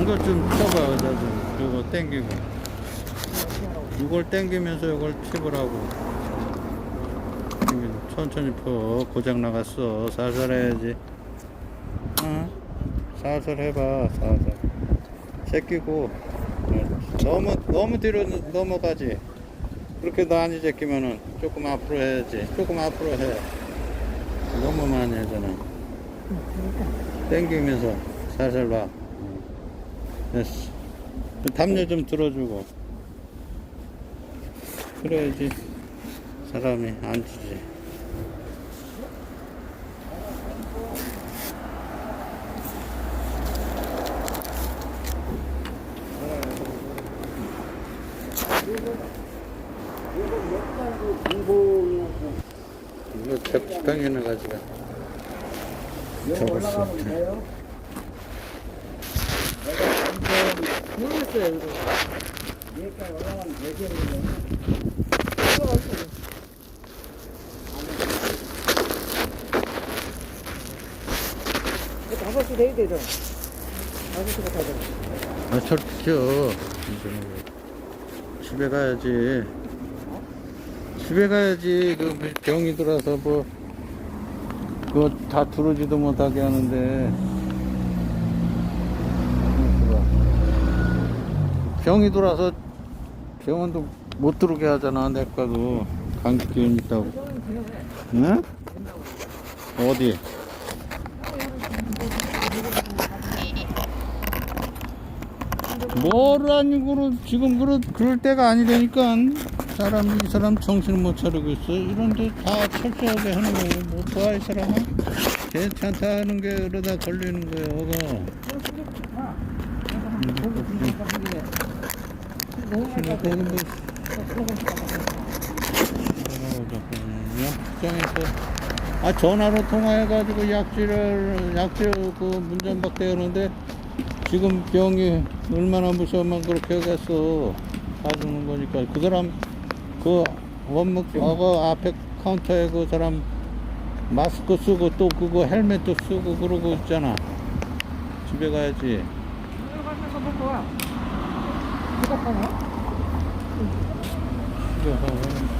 이거 좀 쳐봐, 나도 이거 땡기고. 이걸 땡기면서 이걸 칩으라고. 천천히 퍼. 고장 나갔어. 살살 해야지. 응? 살살 해봐, 살살. 제끼고. 너무, 너무 뒤로 넘어가지. 그렇게 많이 제끼면은 조금 앞으로 해야지. 조금 앞으로 해. 너무 많이 하잖아. 땡기면서 살살 봐. 됐어. 담요 좀 들어주고. 그래야지 사람이 앉지. 이거 벽병에는 가지가 접었어. 모르겠어요, 이거. 이거 다섯 시 돼야 되죠? 다섯 시가 다 돼. 아, 저렇게 집에 가야지. 집에 가야지. 그 병이 들어서 뭐, 그거 다 들어지도 못하게 하는데. 병이 들어서 병원도 못 들어오게 하잖아, 내과도. 감기 기운 있다고. 응? 어디? 뭘 아니고 지금 그러, 그럴 때가 아니라니까. 사람 이 사람 정신을 못 차리고 있어. 이런데 다 철저하게 하는 거예요. 뭐 좋아 이 사람아 괜찮다 하는 게 그러다 걸리는 거예요 어가 거기 뭐 약국장에서 아 전화로 통화해가지고 약지를 약지 그 문전박대 하는데 지금 병이 얼마나 무서우면 그렇게 해서 가주는 거니까 그 사람 그 원목 어거 앞에 카운터에 그 사람 마스크 쓰고 또 그거 헬멧도 쓰고 그러고 있잖아 집에 가야지 가서 먹고 와. 누가 파네? 집에 가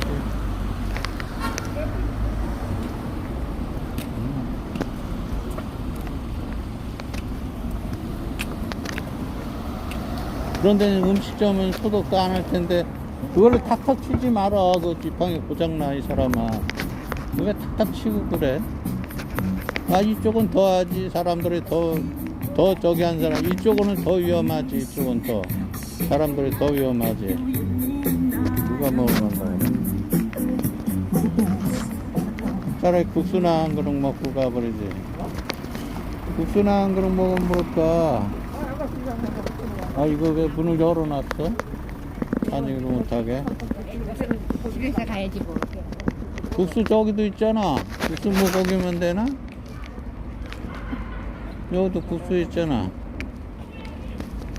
그런 데는 음식점은 소독도 안 할 텐데 그거를 탁탁 치지 마라. 그 지팡이 고장나 이 사람아. 왜 탁탁 치고 그래. 아 이쪽은 더 하지. 사람들이 더 더 저기 한 사람. 이쪽은 더 위험하지. 이쪽은 더. 사람들이 더 위험하지. 누가 먹으면 차라리 국수나 한 그릇 먹고 가버리지. 국수나 한 그릇 먹으면 뭘까 아 이거 왜 문을 열어놨어? 다니지도 못하게 집에서 가야지 뭐. 국수 저기도 있잖아 국수 뭐 먹으면 되나? 여기도 국수 있잖아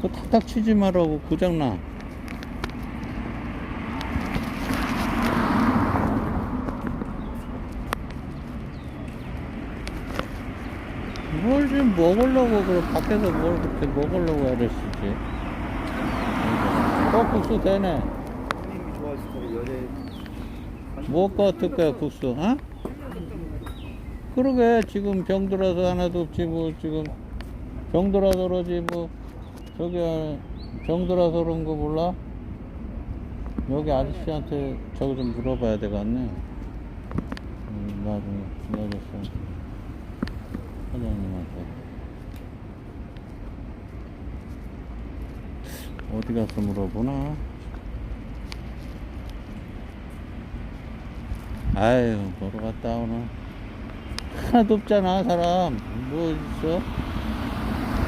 그 탁탁 치지 말라고 고장나 뭘좀 먹으려고 그래. 밖에서 뭘 그렇게 먹으려고 애를 쓰지. 어 국수 되네. 뭐가 어떨까요 국수 어? 그러게. 지금 병들어서 하나도 없지 뭐 지금 병들어서 그러지 뭐. 저기 병들어서 그런 거 몰라? 여기 아저씨한테 저거 좀 물어봐야 되겠네. 음, 나중에 기다렸어 사장님한테 어디 가서 물어보나? 아유, 뭐로 갔다 오나? 하나도 없잖아, 사람. 뭐 있어?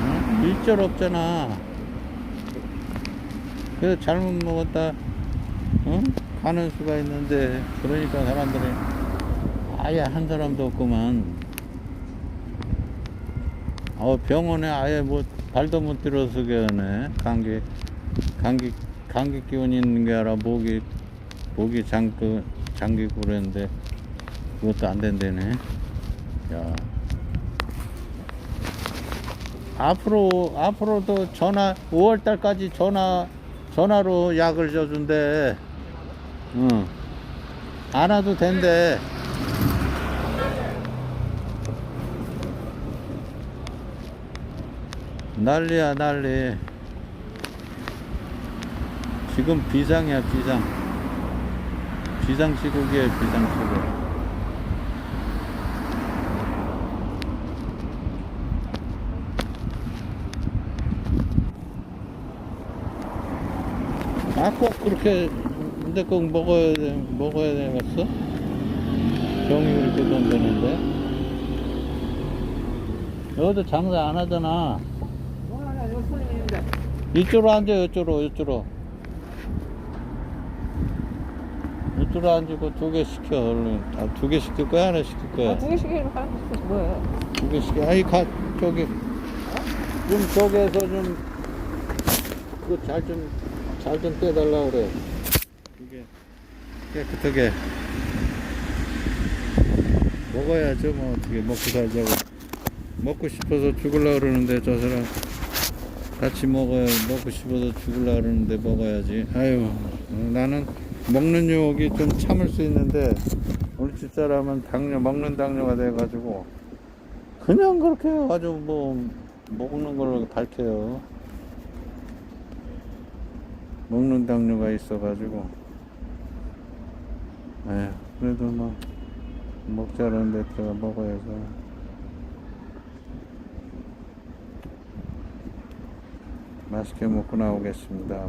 응? 일절 없잖아. 그래서 잘못 먹었다, 응? 가는 수가 있는데 그러니까 사람들이 아예 한 사람도 없구만 어 병원에 아예 뭐 발도 못 들어서게 하네 감기 감기 감기 기운 있는 게 아니라 목이 목이 장그 잠기고 그랬는데 그것도 안 된다네 야 앞으로 앞으로도 전화 5월 달까지 전화 전화로 약을 줘준대. 응. 안 와도 된대. 난리야 난리. 지금 비상이야 비상. 비상 시국이에요 비상 시국. 아, 꼭 그렇게, 근데 꼭 먹어야 돼, 먹어야 되겠어? 병이 그렇게 돈 되는데 여기도 장사 안 하잖아. 뭐 하나 여기 손님 있는데. 이쪽으로 앉아, 이쪽으로, 이쪽으로. 이쪽으로 앉고 두 개 시켜, 얼른. 아, 두 개 시킬 거야? 하나 시킬 거야? 아, 두 개씩 해서 하는 거 뭐예요? 두 개 시켜. 아이, 가, 저기. 좀 저기에서 좀, 그거 잘 좀, 잘 좀 떼달라 그래. 이게 깨끗하게. 먹어야죠, 뭐, 어떻게 먹고 살자고. 먹고 싶어서 죽을라 그러는데, 저 사람. 같이 먹어야, 먹고 싶어서 죽을라 그러는데 먹어야지. 아유, 나는 먹는 유혹이 좀 참을 수 있는데, 우리 집사람은 당뇨, 먹는 당뇨가 돼가지고, 그냥 그렇게 해가지고 뭐, 먹는 걸로 밝혀요. 먹는 당뇨가 있어가지고. 에휴, 그래도 뭐, 먹자는 데 들어가 먹어야죠. 맛있게 먹고 나오겠습니다.